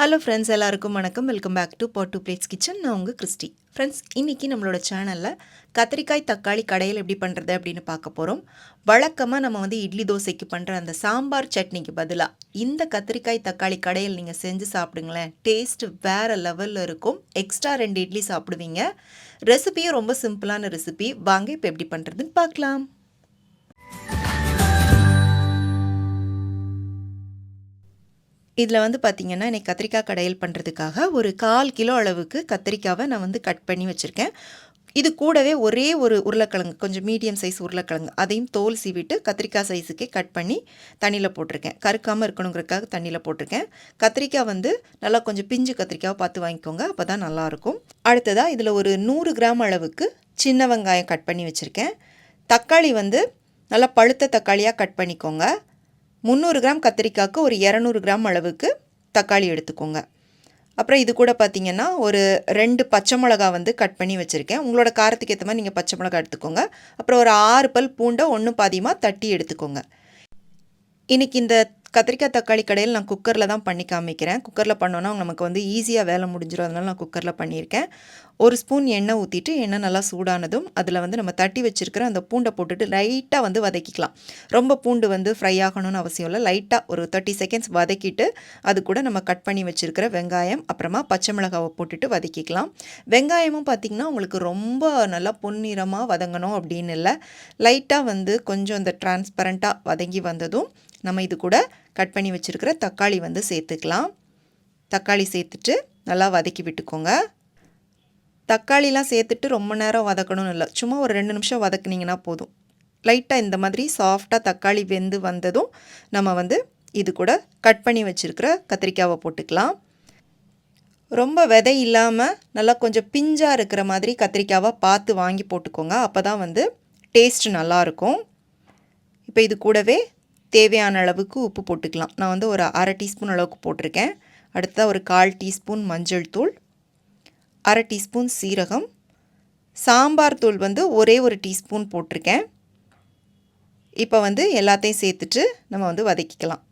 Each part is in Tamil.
ஹலோ ஃப்ரெண்ட்ஸ் எல்லாருக்கும் வணக்கம். Welcome back to pot to plates kitchen நான் உங்கள் கிறிஸ்டி. ஃப்ரெண்ட்ஸ் இன்றைக்கி நம்மளோட சேனலில் கத்திரிக்காய் தக்காளி கடையில் எப்படி பண்ணுறது அப்படின்னு பார்க்க போகிறோம் வழக்கமாக நம்ம வந்து இட்லி தோசைக்கு பண்ணுற அந்த சாம்பார் சட்னிக்கு பதிலாக இந்த கத்திரிக்காய் தக்காளி கடையில் நீங்கள் செஞ்சு சாப்பிடுங்களேன். டேஸ்ட் வேறு லெவலில் இருக்கும். எக்ஸ்ட்ரா ரெண்டு இட்லி சாப்பிடுவீங்க. ரெசிபியும் ரொம்ப சிம்பிளான ரெசிபி வாங்க இப்போ எப்படி பண்ணுறதுன்னு பார்க்கலாம். இதில் வந்து பார்த்திங்கன்னா இன்றைக்கி கத்திரிக்காய் கடையில் பண்ணுறதுக்காக ஒரு கால் கிலோ அளவுக்கு கத்திரிக்காவை நான் வந்து கட் பண்ணி வச்சுருக்கேன். இது கூடவே ஒரே ஒரு உருளைக்கிழங்கு கொஞ்சம் மீடியம் சைஸ் உருளைக்கிழங்கு அதையும் தோல் சீவிட்டு கத்திரிக்காய் சைஸுக்கே கட் பண்ணி தண்ணியில் போட்டிருக்கேன். கருக்காமல் இருக்கணுங்கிறதுக்காக தண்ணியில் போட்டிருக்கேன். கத்திரிக்காய் வந்து நல்லா கொஞ்சம் பிஞ்சு கத்திரிக்காவை பார்த்து வாங்கிக்கோங்க அப்போ தான் நல்லாயிருக்கும். அடுத்ததாக இதில் ஒரு நூறு கிராம் அளவுக்கு சின்ன வெங்காயம் கட் பண்ணி வச்சுருக்கேன். தக்காளி வந்து நல்லா பழுத்த தக்காளியாக கட் பண்ணிக்கோங்க. முந்நூறு கிராம் கத்திரிக்காய்க்கு ஒரு இரநூறு கிராம் அளவுக்கு தக்காளி எடுத்துக்கோங்க. அப்புறம் இது கூட பார்த்திங்கன்னா ஒரு ரெண்டு பச்சை மிளகா வந்து கட் பண்ணி வச்சுருக்கேன். உங்களோட காரத்துக்கு ஏற்ற மாதிரி நீங்கள் பச்சை மிளகா எடுத்துக்கோங்க. அப்புறம் ஒரு ஆறு பல் பூண்டை ஒன்று பாதியமாக தட்டி எடுத்துக்கோங்க. இன்றைக்கி இந்த கத்திரிக்காய் தக்காளி கடையில் நான் குக்கரில் தான் பண்ணி காமிக்கிறேன். குக்கரில் பண்ணோன்னா நமக்கு வந்து ஈஸியாக வேலை முடிஞ்சிடும் அதனால் நான் குக்கரில் பண்ணியிருக்கேன். ஒரு ஸ்பூன் எண்ணெய் ஊற்றிட்டு எண்ணெய் நல்லா சூடானதும் அதில் வந்து நம்ம தட்டி வச்சுருக்கிற அந்த பூண்டை போட்டுட்டு லைட்டாக வந்து வதக்கிக்கலாம். ரொம்ப பூண்டு வந்து ஃப்ரை ஆகணும்னு அவசியம் இல்லை. லைட்டாக ஒரு தேர்ட்டி செகண்ட்ஸ் வதக்கிட்டு அது கூட நம்ம கட் பண்ணி வச்சுருக்கிற வெங்காயம் அப்புறமா பச்சை மிளகாவை போட்டுட்டு வதக்கிக்கலாம். வெங்காயமும் பார்த்திங்கன்னா உங்களுக்கு ரொம்ப நல்லா பொன்னிறமாக வதங்கணும் அப்படின்னு இல்லை. லைட்டாக வந்து கொஞ்சம் இந்த டிரான்ஸ்பரண்ட்டாக வதங்கி வந்ததும் நம்ம இது கூட கட் பண்ணி வச்சுருக்கிற தக்காளி வந்து சேர்த்துக்கலாம். தக்காளி சேர்த்துட்டு நல்லா வதக்கி விட்டுக்கோங்க. தக்காளிலாம் சேர்த்துட்டு ரொம்ப நேரம் வதக்கணும்னு இல்லை. சும்மா ஒரு ரெண்டு நிமிஷம் வதக்குனிங்கன்னா போதும். லைட்டாக இந்த மாதிரி சாஃப்டாக தக்காளி வெந்து வந்ததும் நம்ம வந்து இது கூட கட் பண்ணி வச்சுருக்கிற கத்திரிக்காவை போட்டுக்கலாம். ரொம்ப விதை இல்லாமல் நல்லா கொஞ்சம் பிஞ்சாக இருக்கிற மாதிரி கத்திரிக்காவை பார்த்து வாங்கி போட்டுக்கோங்க. அப்போ தான் வந்து டேஸ்ட் நல்லாயிருக்கும் இப்போ இது கூடவே தேவையான அளவுக்கு உப்பு போட்டுக்கலாம். நான் வந்து ஒரு அரை டீஸ்பூன் அளவுக்கு போட்டிருக்கேன். அடுத்ததாக ஒரு கால் டீஸ்பூன் மஞ்சள் தூள் அரை டீஸ்பூன் சீரகம் சாம்பார் தூள் வந்து ஒரே ஒரு டீஸ்பூன் போட்டிருக்கேன். இப்போ வந்து எல்லாத்தையும் சேர்த்துட்டு நம்ம வந்து வதக்கிக்கலாம்.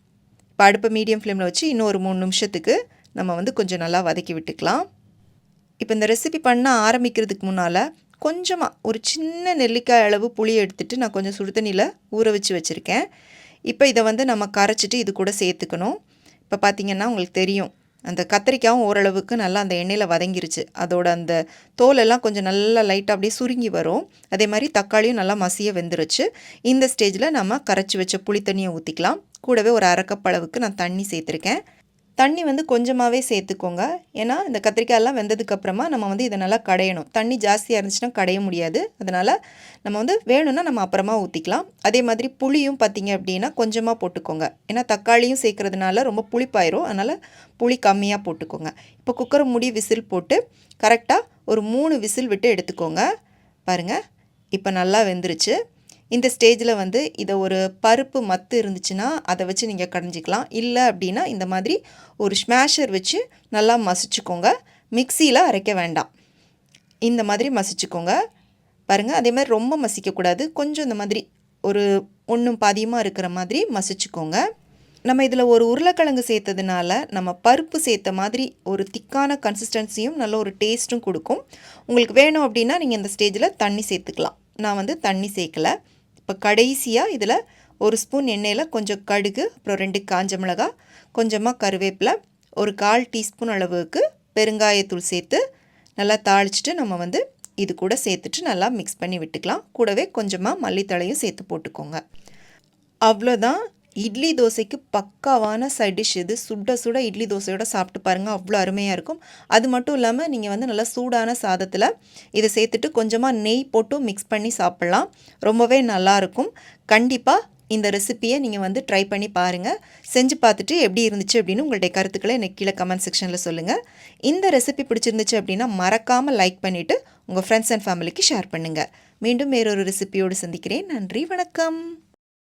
இப்போ அடுப்பை மீடியம் ஃப்ளேமில் வச்சு இன்னும் ஒரு மூணு நிமிஷத்துக்கு நம்ம வந்து கொஞ்சம் நல்லா வதக்கி விட்டுக்கலாம். இப்போ இந்த ரெசிபி பண்ண ஆரம்பிக்கிறதுக்கு முன்னால் கொஞ்சமாக ஒரு சின்ன நெல்லிக்காய் அளவு புளி எடுத்துகிட்டு நான் கொஞ்சம் சுடு தண்ணியில் ஊற வச்சு வச்சுருக்கேன். இப்போ இதை வந்து நம்ம கரைச்சிட்டு இது கூட சேர்த்துக்கணும். இப்போ பார்த்திங்கன்னா உங்களுக்கு தெரியும் அந்த கத்திரிக்காயும் ஓரளவுக்கு நல்லா அந்த எண்ணெயில் வதங்கிருச்சு. அதோட அந்த தோலெல்லாம் கொஞ்சம் நல்லா லைட்டாக அப்படியே சுருங்கி வரும். அதே மாதிரி தக்காளியும் நல்லா மசிய வெந்துருச்சு. இந்த ஸ்டேஜில் நம்ம கரைச்சி வச்ச புளி தண்ணியை ஊற்றிக்கலாம். கூடவே ஒரு அரைக்கப்பளவுக்கு நான் தண்ணி சேர்த்துருக்கேன். தண்ணி வந்து கொஞ்சமாகவே சேர்த்துக்கோங்க. ஏன்னா இந்த கத்திரிக்காயெல்லாம் வெந்ததுக்கப்புறமா நம்ம வந்து இதை நல்லா கடையணும். தண்ணி ஜாஸ்தியாக இருந்துச்சுன்னா கடைய முடியாது. அதனால் நம்ம வந்து வேணும்னா நம்ம அப்புறமா ஊற்றிக்கலாம் அதே மாதிரி புளியும் பார்த்திங்க அப்படின்னா கொஞ்சமாக போட்டுக்கோங்க. ஏன்னா தக்காளியும் சேர்க்குறதுனால ரொம்ப புளிப்பாயிரும். அதனால் புளி கம்மியாக போட்டுக்கோங்க. இப்போ குக்கரை முடி விசில் போட்டு கரெக்டாக ஒரு மூணு விசில் விட்டு எடுத்துக்கோங்க. பாருங்கள் இப்போ நல்லா வெந்துருச்சு. இந்த ஸ்டேஜில் வந்து இதை ஒரு பருப்பு மத்து இருந்துச்சுன்னா அதை வச்சு நீங்கள் கடைஞ்சிக்கலாம். இல்லை அப்படின்னா இந்த மாதிரி ஒரு ஸ்மேஷர் வச்சு நல்லா மசிச்சுக்கோங்க. மிக்சியில் அரைக்க வேண்டாம். இந்த மாதிரி மசிச்சுக்கோங்க. பாருங்கள் அதே மாதிரி ரொம்ப மசிக்கக்கூடாது. கொஞ்சம் இந்த மாதிரி ஒரு ஒன்றும் பாதியமாக இருக்கிற மாதிரி மசிச்சுக்கோங்க. நம்ம இதில் ஒரு உருளைக்கிழங்கு சேர்த்ததுனால நம்ம பருப்பு சேர்த்த மாதிரி ஒரு திக்கான கன்சிஸ்டன்சியும் நல்ல ஒரு டேஸ்ட்டும் கொடுக்கும். உங்களுக்கு வேணும் அப்படின்னா நீங்கள் இந்த ஸ்டேஜில் தண்ணி சேர்த்துக்கலாம். நான் வந்து தண்ணி சேர்க்கலை. இப்போ கடைசியாக இதில் ஒரு ஸ்பூன் எண்ணெயில் கொஞ்சம் கடுகு அப்புறம் ரெண்டு காஞ்ச மிளகா கொஞ்சமாக கருவேப்பிலை ஒரு கால் டீஸ்பூன் அளவுக்கு பெருங்காயத்தூள் சேர்த்து நல்லா தாளிச்சிட்டு நம்ம வந்து இது கூட சேர்த்துட்டு நல்லா மிக்ஸ் பண்ணி விட்டுக்கலாம். கூடவே கொஞ்சமாக மல்லித்தழையும் சேர்த்து போட்டுக்கோங்க. அவ்வளோதான். இட்லி தோசைக்கு பக்காவான சைட் டிஷ் இது சுட சுட இட்லி தோசையோட சாப்பிட்டு பாருங்கள் அவ்வளோ அருமையாக இருக்கும். அது மட்டும் இல்லாமல் நீங்கள் வந்து நல்லா சூடான சாதத்தில் இதை சேர்த்துட்டு கொஞ்சமாக நெய் போட்டு மிக்ஸ் பண்ணி சாப்பிட்லாம். ரொம்பவே நல்லாயிருக்கும் கண்டிப்பாக இந்த ரெசிப்பியை நீங்கள் வந்து ட்ரை பண்ணி பாருங்கள் செஞ்சு பார்த்துட்டு எப்படி இருந்துச்சு அப்படின்னு உங்களுடைய கருத்துக்களை எனக்கு கீழே கமெண்ட் செக்ஷனில் சொல்லுங்கள் இந்த ரெசிபி பிடிச்சிருந்துச்சு அப்படின்னா மறக்காமல் லைக் பண்ணிவிட்டு உங்கள் ஃப்ரெண்ட்ஸ் அண்ட் ஃபேமிலிக்கு ஷேர் பண்ணுங்கள் மீண்டும் வேறொரு ரெசிபியோடு சந்திக்கிறேன். நன்றி வணக்கம்.